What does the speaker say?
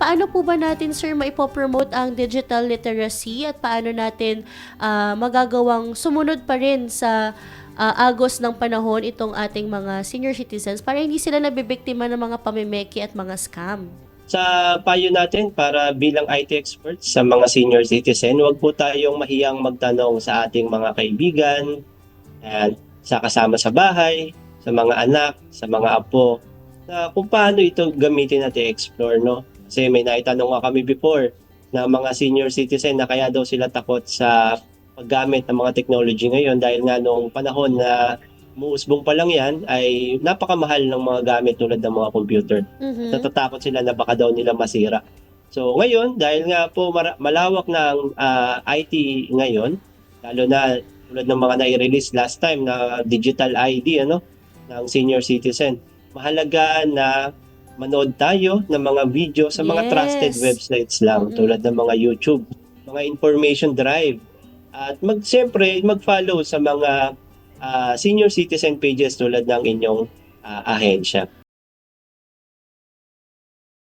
paano po ba natin, sir, maipopromote ang digital literacy at paano natin ah, magagawang sumunod pa rin sa ah, agos ng panahon itong ating mga senior citizens para hindi sila nabibiktima ng mga pamimeki at mga scam? Sa payo natin para bilang IT experts sa mga senior citizen, huwag po tayong mahiyang magtanong sa ating mga kaibigan, and sa kasama sa bahay, sa mga anak, sa mga apo, na kung paano ito gamitin at i-explore, no? Kasi may naitanong nga kami before na mga senior citizen na kaya daw sila takot sa paggamit ng mga technology ngayon dahil nga noong panahon na muusbong pa lang yan ay napakamahal ng mga gamit tulad ng mga computer Mhm. natatakot sila na baka daw nila masira. So ngayon, dahil nga po malawak na ang ah, IT ngayon, lalo na tulad ng mga nai-release last time na digital ID ano ng senior citizen, mahalaga na manood tayo ng mga video sa mga Yes. trusted websites lang Mm-mm. tulad ng mga YouTube, mga information drive at mag siyempre mag-follow sa mga ah, senior citizen pages tulad ng inyong ah, ahensya.